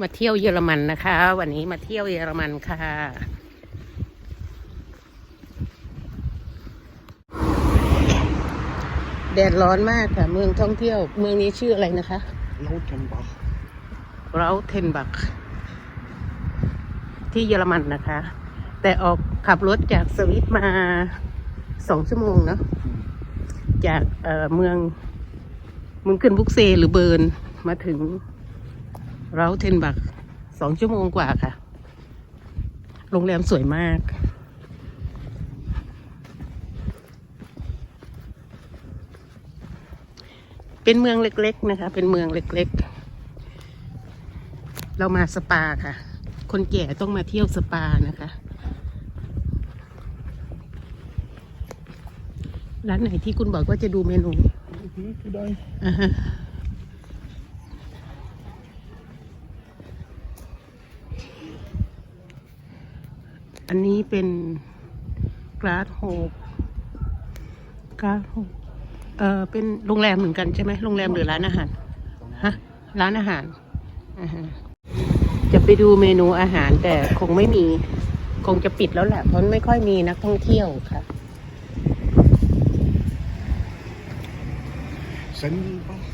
มาเที่ยวเยอรมันนะคะ วันนี้มาเที่ยวเยอรมันค่ะ แดดร้อนมากค่ะ เมืองท่องเที่ยว เมืองนี้ชื่ออะไรนะคะ Lautenbach. เราเทนบักที่เยอรมันนะคะ แต่ออกขับรถจากสวิตมาสองชั่วโมงเนาะจากเอ่อเมืองเมืองขึ้นบุกเซหรือเบิร์นมาถึง เราเทนบักสองชั่วโมงกว่าค่ะ โรงแรมสวยมาก เป็นเมืองเล็กๆนะคะ เป็นเมืองเล็กๆ เรามาสปาค่ะ คนแก่ต้องมาเที่ยวสปานะคะ ร้านไหนที่คุณบอกว่าจะดูเมนู อ่าฮะอันนี้เป็นกราสโฮปกราสโฮปเออเป็นโรงแรมเหมือนกันใช่ไหมโรงแรมหรือร้านอาหารฮะร้านอาหารอ่าฮะจะไปดูเมนูอาหารแต่คงไม่มี คงจะปิดแล้วแหละเพราะไม่ค่อยมีนักท่องเที่ยวค่ะ Sendelbach.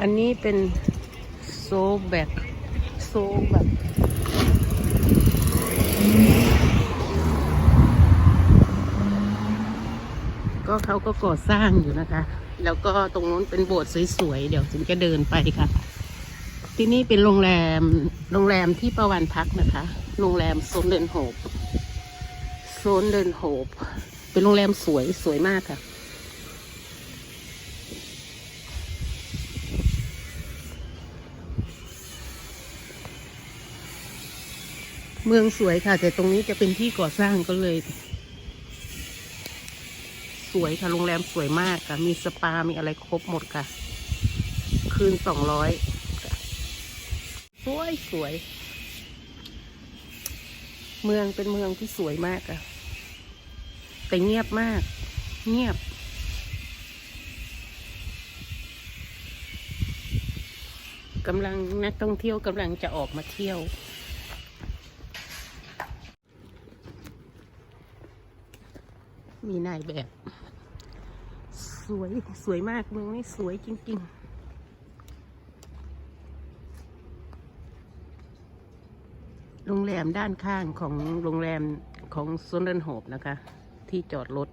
อันนี้เป็น โซแบกโซแบกก็เขาก็ก่อสร้างอยู่นะคะ แล้วก็ตรงนู้นเป็นโบสถ์สวยๆ เดี๋ยวถึงจะเดินไปค่ะ ที่นี่เป็นโรงแรม โรงแรมที่ประวันพักนะคะ โรงแรมโซนเดินโฮปโซนเดินโฮปเป็นโรงแรมสวยสวยมากค่ะ เมืองสวยค่ะ แต่ตรงนี้จะเป็นที่ก่อสร้างก็เลย สวยค่ะ โรงแรมสวยมากค่ะ มีสปา มีอะไรครบหมดค่ะ คืนสองร้อยสวยสวย เมืองเป็นเมืองที่สวยมากค่ะ แต่เงียบมาก เงียบกำลังนักท่องเที่ยวกำลังจะออกมาเที่ยว มีนายแบบ สวยสวยมากเมืองนี้สวยจริง ๆโรงแรมด้านข้างของโรงแรมของซนเดนโฮบนะคะ ที่จอดรถ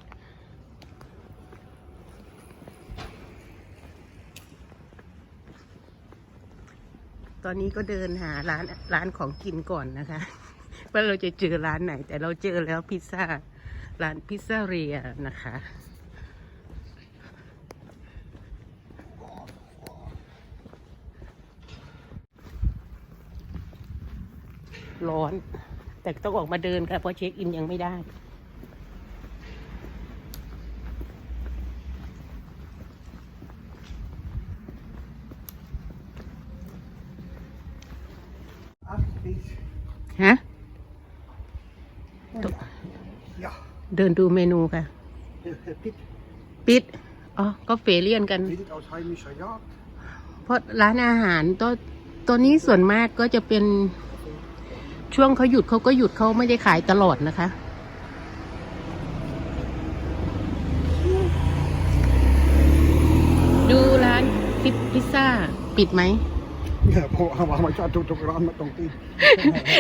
ตอนนี้ก็เดินหาร้านร้านของกินก่อนนะคะ ว่าเราจะเจอร้านไหน แต่เราเจอแล้วพิซซ่า ร้านพิซซ่าเรียนะคะ ร้อน แต่ต้องออกมาเดินค่ะ เพราะเช็คอินยังไม่ได้ฮะ เดินดูเมนูค่ะ Pitt. ปิด อ๋อ ก็เฟเลียนกัน Wild aus heimischer Jagd. เพราะร้านอาหารตัวตัวนี้ส่วนมากก็จะเป็นช่วงเขาหยุดเขาก็หยุดเขาไม่ได้ขายตลอดนะคะ ดูร้านพิพิซซ่า ปิดไหม Ja, boah, aber haben wir ja doch doch ran mit dem Ding.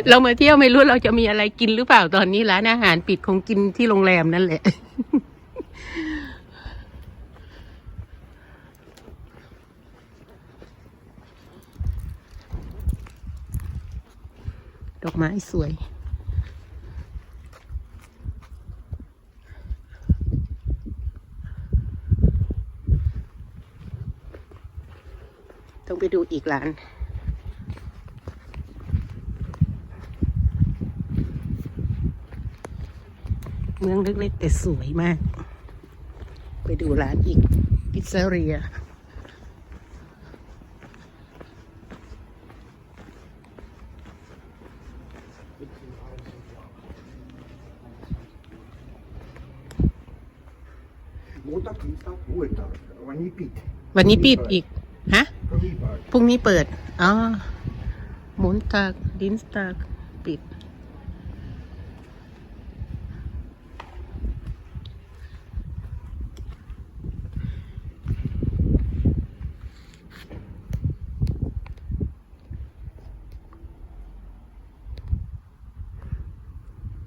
เรามาเที่ยวไม่รู้เราจะมีอะไรกินหรือเปล่าตอนนี้ร้านอาหารปิดคงกินที่โรงแรมนั่นแหละ ดอกไม้สวย ต้องไปดูอีกร้าน เมืองเล็กๆ แต่สวยมาก ไปดูร้านอีก พิซซ e เรีย Måndag, tisdag, onsdag. Var ni pit? วันนี้ปิดอีกฮะ Förbi พรุ่งนี้เปิด อ๋อ หมุนตากดินตากปิด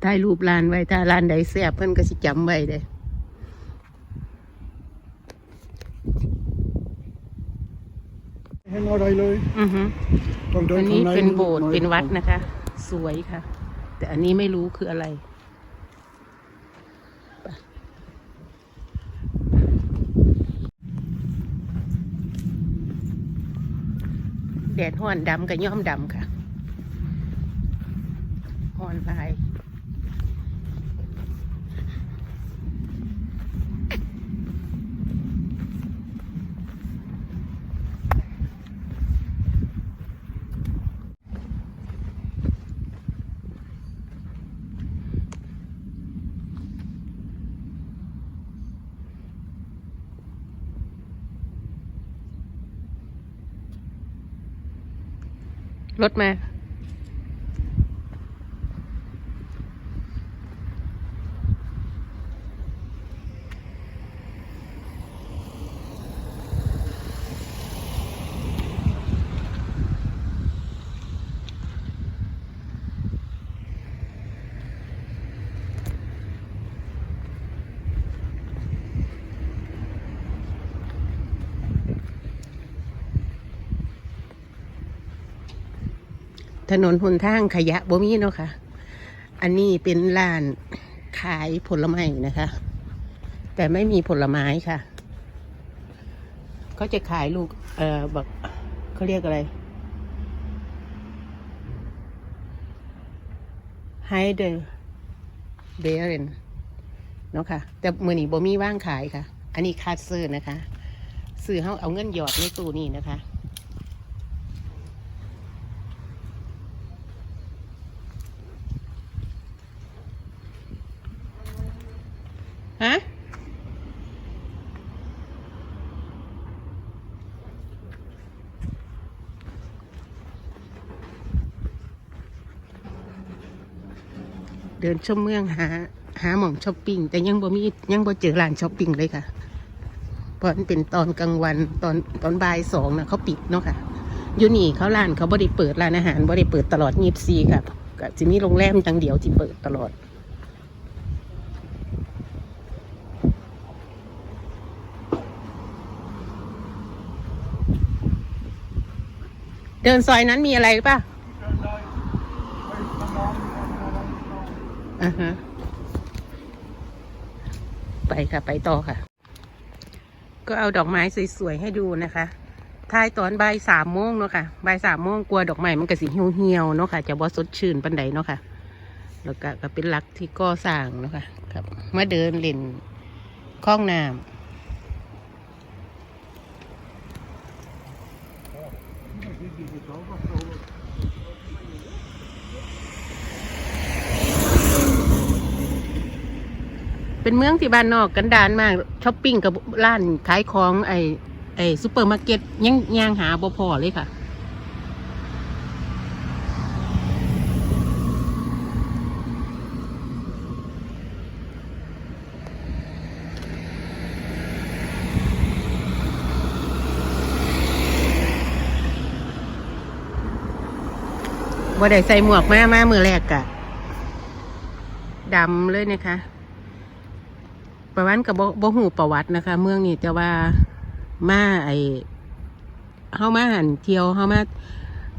ถ่ายรูปร้านไว้ ถ้าร้านใดแซบเพิ่นก็สิจำไว้เด้ Hänger dig löj. อือฮึ De อั dör นนี้ från เป็น mig. โบสถ์เป็นวัดนะคะ สวยค่ะ แต่อันนี้ไม่รู้คืออะไรไปแดดห้อนดำกับย่อมดำค่ะห้อนลาย รถมา ถนนหนทางขยะบ่มีเนาะค่ะ อันนี้เป็นร้านขายผลไม้นะคะ แต่ไม่มีผลไม้ค่ะ เขาจะขายลูก เอ่อแบบเขาเรียกอะไรไฮเดอร์เบรนเนาะค่ะ แต่มือนี้บ่มีว่างขายค่ะ อันนี้คาดซื้อนะคะ ซื้อเขาเอาเงินหยอดในตู้นี่นะคะ ฮะ เดินชมเมืองหาหาหม่องช้อปปิ้งแต่ยังบ่มียังบ่เจอร้านช้อปปิ้งเลยค่ะเพราะมันเป็นตอนกลางวันตอนตอนบ่ายสองนะเขาปิดเนาะค่ะอยู่นี่เขาร้านเขาบ่ได้เปิดร้านอาหารบ่ได้เปิดตลอดยีบซีค่ะก็จะมีโรงแรมจังเดียวที่เปิดตลอดเดินซอยนั้นมีอะไรหรื อเปล่าอ่าฮะไปค่ะ ไปต่อค่ะ ก็เอาดอกไม้สวยๆให้ดูนะคะท้ายตอนบ่ายสามโมงเนาะค่ะบ่ายสามโมงกลัวดอกไม้มันก็สิเหี่ยวๆเนาะค่ะ จะบ่สดชื่นปันใดเนาะค่ะ แล้วก็ก็เป็นลักที่ก่อสร้างเนาะค่ะครับมาเดินเล่นคลองน้ำ เป็นเมืองที่บ้านนอกกันดานมากช้อปปิ้งกับร้านขายของไอไอซูเปอร์มาร์เก็ตยังย่างหาบ่พอเลยค่ะ บ่ได้ใส่หมวกมามามือแรกกะดำเลยนะคะ ประวัติกับบ่หูประวัตินะคะ เมืองนี้แต่ว่ามาไอเฮามาหันเที่ยวเฮามา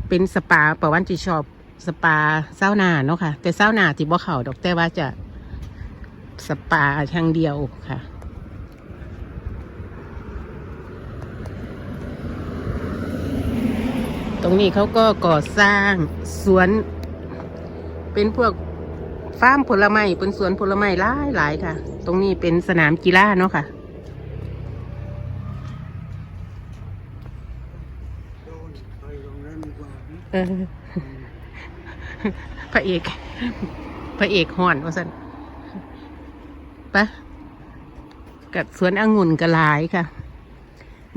เป็นสปาประวัติชอบสปาเศร้าหนาเนาะค่ะ แต่เศร้าหนาที่บ่เข้าดอกแต่ว่าจะสปาทางเดียวค่ะตรงนี้เขาก็ก่อสร้างสวนเป็นพวก ฟาร์มผลไม้เป็นสวนผลไม้หลายหลายค่ะ ตรงนี้เป็นสนามกีฬาเนาะค่ะ พระเอก พระเอกห่อนว่าสันปะกับสวนองุ่นกระลายค่ะ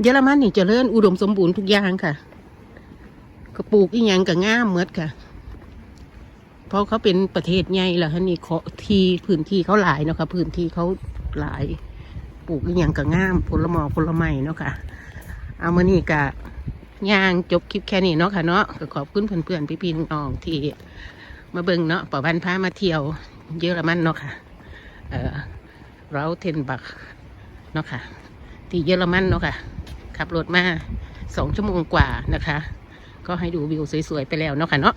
เยอรมันนี่เจริญอุดมสมบูรณ์ทุกอย่างค่ะก็ปลูกอีหยังก็ง่ามเมดค่ะ เพราะเขาเป็นประเทศใหญ่แล้วฮะนี่เขาที่พื้นที่เขาหลายเนาะค่ะพื้นที่เขาหลายปลูกอีหยังก็ง่ามผลไม้ผลไม้เนาะค่ะ เอามานี่กะย่างจบคลิปแค่นี้เนาะค่ะเนาะก็ขอบคุณเพื่อนๆพี่ๆน้องๆที่มาเบิ่งเนาะป่าวันพามาเที่ยว เยอรมันเนาะค่ะเออเราเทนบักเนาะค่ะ ที่เยอรมันเนาะค่ะ ขับรถมาสองชั่วโมงกว่านะคะ ก็ให้ดูวิวสวยๆไปแล้วเนาะค่ะเนาะ